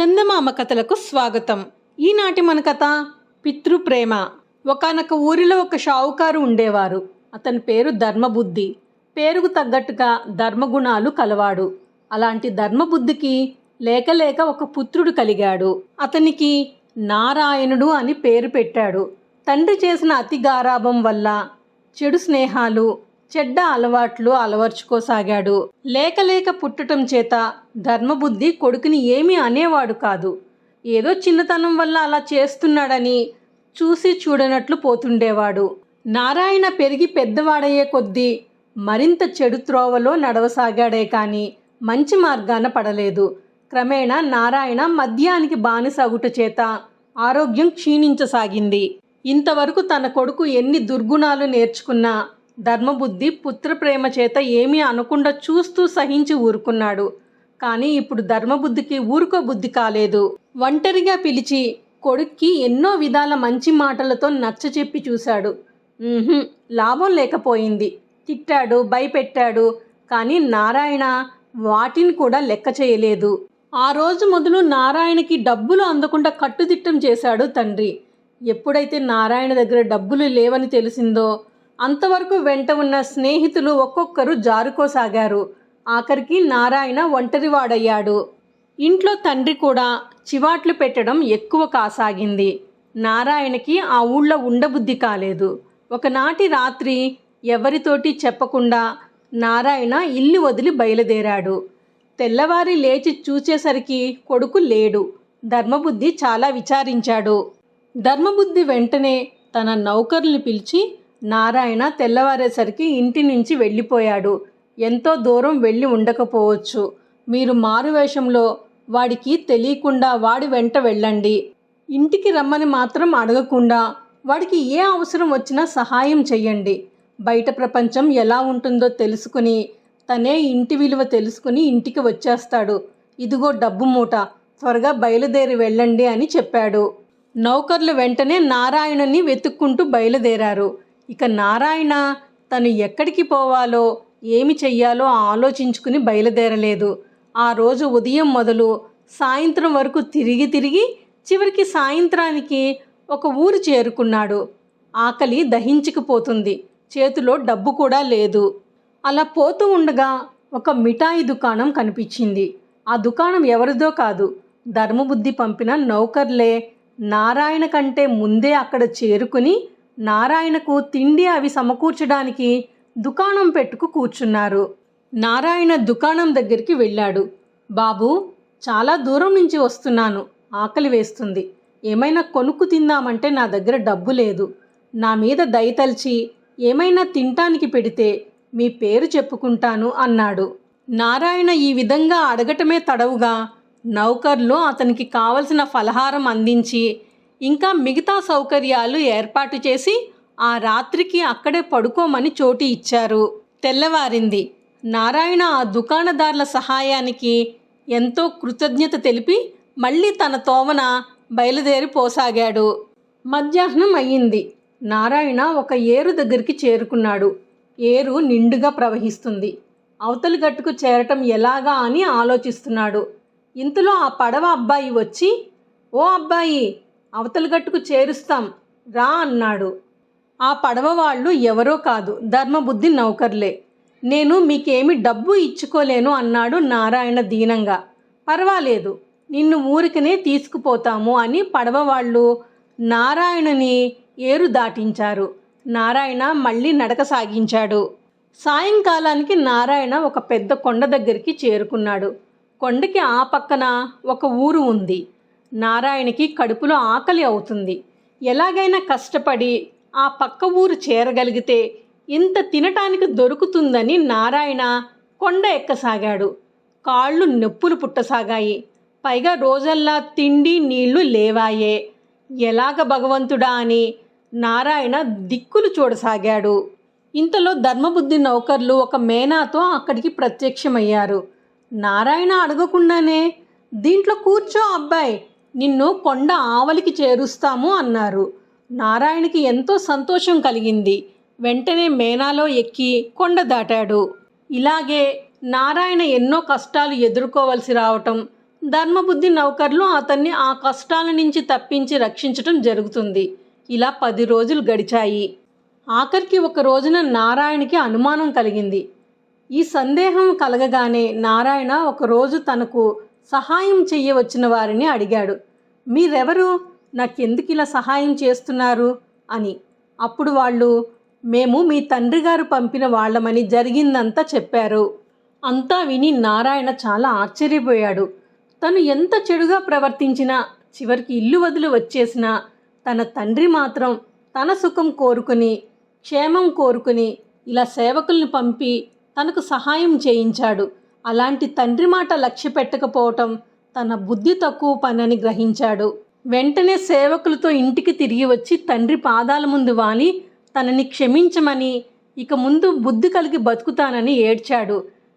చందమామ కథలకు స్వాగతం. ఈనాటి మన కథ పితృప్రేమ. ఒకనొక ఊరిలో ఒక షావుకారు ఉండేవారు. అతని పేరు ధర్మబుద్ధి. పేరుకు తగ్గట్టుగా ధర్మగుణాలు కలవాడు. అలాంటి ధర్మబుద్ధికి లేక లేక ఒక పుత్రుడు కలిగాడు. అతనికి నారాయణుడు అని పేరు పెట్టాడు. తండ్రి చేసిన అతి గారాభం వల్ల చెడు స్నేహాలు చెడ్డ అలవాట్లు అలవర్చుకోసాగాడు. లేకలేక పుట్టటం చేత ధర్మబుద్ధి కొడుకుని ఏమీ అనేవాడు కాదు. ఏదో చిన్నతనం వల్ల అలా చేస్తున్నాడని చూసి చూడనట్లు పోతుండేవాడు. నారాయణ పెరిగి పెద్దవాడయ్యే కొద్దీ మరింత చెడు త్రోవలో నడవసాగాడే కానీ మంచి మార్గాన పడలేదు. క్రమేణా నారాయణ మద్యానికి బానిసగుట చేత ఆరోగ్యం క్షీణించసాగింది. ఇంతవరకు తన కొడుకు ఎన్ని దుర్గుణాలు నేర్చుకున్నా ధర్మబుద్ధి పుత్రప్రేమ చేత ఏమీ అనకుండా చూస్తూ సహించి ఊరుకున్నాడు. కానీ ఇప్పుడు ధర్మబుద్ధికి ఊరుకో బుద్ధి కాలేదు. ఒంటరిగా పిలిచి కొడుక్కి ఎన్నో విధాల మంచి మాటలతో నచ్చచెప్పి చూశాడు. లాభం లేకపోయింది. తిట్టాడు భయపెట్టాడు. కానీ నారాయణ వాటిని కూడా లెక్క చేయలేదు. ఆ రోజు మొదలు నారాయణకి డబ్బులు అందకుండా కట్టుదిట్టం చేశాడు తండ్రి. ఎప్పుడైతే నారాయణ దగ్గర డబ్బులు లేవని తెలిసిందో అంతవరకు వెంట ఉన్న స్నేహితులు ఒక్కొక్కరు జారుకోసాగారు. ఆఖరికి నారాయణ ఒంటరివాడయ్యాడు. ఇంట్లో తండ్రి కూడా చివాట్లు పెట్టడం ఎక్కువ కాసాగింది. నారాయణకి ఆ ఊళ్ళో ఉండబుద్ధి కాలేదు. ఒకనాటి రాత్రి ఎవరితోటి చెప్పకుండా నారాయణ ఇల్లు వదిలి బయలుదేరాడు. తెల్లవారి లేచి చూచేసరికి కొడుకు లేడు. ధర్మబుద్ధి చాలా విచారించాడు. ధర్మబుద్ధి వెంటనే తన నౌకర్ని పిలిచి నారాయణ తెల్లవారేసరికి ఇంటి నుంచి వెళ్ళిపోయాడు. ఎంతో దూరం వెళ్ళి ఉండకపోవచ్చు. మీరు మారువేషంలో వాడికి తెలియకుండా వాడి వెంట వెళ్ళండి. ఇంటికి రమ్మని మాత్రం అడగకుండా వాడికి ఏ అవసరం వచ్చినా సహాయం చెయ్యండి. బయట ప్రపంచం ఎలా ఉంటుందో తెలుసుకుని తనే ఇంటి విలువ తెలుసుకుని ఇంటికి వచ్చేస్తాడు. ఇదిగో డబ్బు మూట త్వరగా బయలుదేరి వెళ్ళండి అని చెప్పాడు. నౌకర్లు వెంటనే నారాయణని వెతుక్కుంటూ బయలుదేరారు. ఇక నారాయణ తను ఎక్కడికి పోవాలో ఏమి చెయ్యాలో ఆలోచించుకుని బయలుదేరలేదు. ఆ రోజు ఉదయం మొదలు సాయంత్రం వరకు తిరిగి తిరిగి చివరికి సాయంత్రానికి ఒక ఊరు చేరుకున్నాడు. ఆకలి దహించుకుపోతుంది. చేతిలో డబ్బు కూడా లేదు. అలా పోతూ ఉండగా ఒక మిఠాయి దుకాణం కనిపించింది. ఆ దుకాణం ఎవరిదో కాదు. ధర్మబుద్ధి పంపిన నౌకర్లే నారాయణ కంటే ముందే అక్కడ చేరుకుని నారాయణకు తిండి అవి సమకూర్చడానికి దుకాణం పెట్టుకు కూర్చున్నారు. నారాయణ దుకాణం దగ్గరికి వెళ్ళాడు. బాబు చాలా దూరం నుంచి వస్తున్నాను. ఆకలి వేస్తుంది. ఏమైనా కొనుక్కు తిందామంటే నా దగ్గర డబ్బు లేదు. నా మీద దయతలిచి ఏమైనా తింటానికి పెడితే మీ పేరు చెప్పుకుంటాను అన్నాడు. నారాయణ ఈ విధంగా అడగటమే తడవుగా నౌకర్లు అతనికి కావలసిన ఫలహారం అందించి ఇంకా మిగతా సౌకర్యాలు ఏర్పాటు చేసి ఆ రాత్రికి అక్కడే పడుకోమని చోటు ఇచ్చారు. తెల్లవారింది. నారాయణ ఆ దుకాణదారుల సహాయానికి ఎంతో కృతజ్ఞత తెలిపి మళ్ళీ తన తోవన బయలుదేరిపోసాగాడు మధ్యాహ్నం అయ్యింది. నారాయణ ఒక ఏరు దగ్గరికి చేరుకున్నాడు. ఏరు నిండుగా ప్రవహిస్తుంది. అవతలి గట్టుకు చేరటం ఎలాగా అని ఆలోచిస్తున్నాడు. ఇంతలో ఆ పడవ అబ్బాయి వచ్చి ఓ అబ్బాయి అవతల గట్టుకు చేరుస్తాం రా అన్నాడు. ఆ పడవ వాళ్ళు ఎవరో కాదు ధర్మబుద్ధి నౌకర్లే. నేను మీకేమి డబ్బు ఇచ్చుకోలేను అన్నాడు నారాయణ దీనంగా. పర్వాలేదు నిన్ను ఊరికనే తీసుకుపోతాము అని పడవ వాళ్ళు నారాయణని ఏరు దాటించారు. నారాయణ మళ్ళీ నడక సాగించాడు. సాయంకాలానికి నారాయణ ఒక పెద్ద కొండ దగ్గరికి చేరుకున్నాడు. కొండకి ఆ పక్కన ఒక ఊరు ఉంది. నారాయణకి కడుపులో ఆకలి అవుతుంది. ఎలాగైనా కష్టపడి ఆ పక్క ఊరు చేరగలిగితే ఇంత తినటానికి దొరుకుతుందని నారాయణ కొండ ఎక్కసాగాడు. కాళ్ళు నొప్పులు పుట్టసాగాయి. పైగా రోజల్లా తిండి నీళ్ళు లేవాయే. ఎలాగ భగవంతుడా అని నారాయణ దిక్కులు చూడసాగాడు. ఇంతలో ధర్మబుద్ధి నౌకర్లు ఒక మేనాతో అక్కడికి ప్రత్యక్షమయ్యారు. నారాయణ అడగకుండానే దీంట్లో కూర్చో అబ్బాయి నిన్ను కొండ ఆవలికి చేరుస్తాము అన్నారు. నారాయణకి ఎంతో సంతోషం కలిగింది. వెంటనే మేనాలో ఎక్కి కొండ దాటాడు. ఇలాగే నారాయణ ఎన్నో కష్టాలు ఎదుర్కోవలసి రావటం ధర్మబుద్ధి నౌకర్లు అతన్ని ఆ కష్టాల నుంచి తప్పించి రక్షించటం జరుగుతుంది. ఇలా పది రోజులు గడిచాయి. ఆఖరికి ఒక రోజున నారాయణకి అనుమానం కలిగింది. ఈ సందేహం కలగగానే నారాయణ ఒకరోజు తనకు సహాయం చెయ్యవచ్చిన వారిని అడిగాడు. మీరెవరు? నాకెందుకు ఇలా సహాయం చేస్తున్నారు? అని. అప్పుడు వాళ్ళు మేము మీ తండ్రి గారు పంపిన వాళ్ళమని జరిగిందంతా చెప్పారు. అంతా విని నారాయణ చాలా ఆశ్చర్యపోయాడు. తను ఎంత చెడుగా ప్రవర్తించినా చివరికి ఇల్లు వదిలి వచ్చేసినా తన తండ్రి మాత్రం తన సుఖం కోరుకుని క్షేమం కోరుకుని ఇలా సేవకుల్ని పంపి తనకు సహాయం చేయించాడు. అలాంటి తండ్రి మాట లక్ష్య పెట్టకపోవటం తన బుద్ధి తక్కువ పనని గ్రహించాడు. వెంటనే సేవకులతో ఇంటికి తిరిగి వచ్చి తండ్రి పాదాల ముందు వాలి తనని క్షమించమని ఇక ముందు బుద్ధి కలిగి బతుకుతానని ఏడ్చాడు.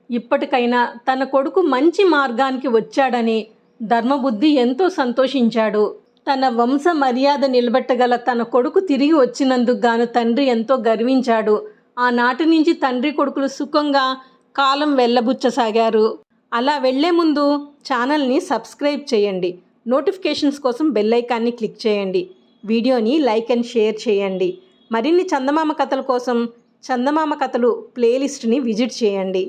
ఇప్పటికైనా తన కొడుకు మంచి మార్గానికి వచ్చాడని ధర్మబుద్ధి ఎంతో సంతోషించాడు. తన వంశ మర్యాద నిలబెట్టగల తన కొడుకు తిరిగి వచ్చినందుకు గాను తండ్రి ఎంతో గర్వించాడు. ఆనాటి నుంచి తండ్రి కొడుకులు సుఖంగా కాలం వెళ్ళబుచ్చసాగారు. అలా వెళ్ళే ముందు ఛానల్ని సబ్స్క్రైబ్ చేయండి. నోటిఫికేషన్స్ కోసం బెల్ ఐకాన్ని క్లిక్ చేయండి. వీడియోని లైక్ అండ్ షేర్ చేయండి. మరిన్ని చందమామ కథల కోసం చందమామ కథలు ప్లేలిస్ట్ని విజిట్ చేయండి.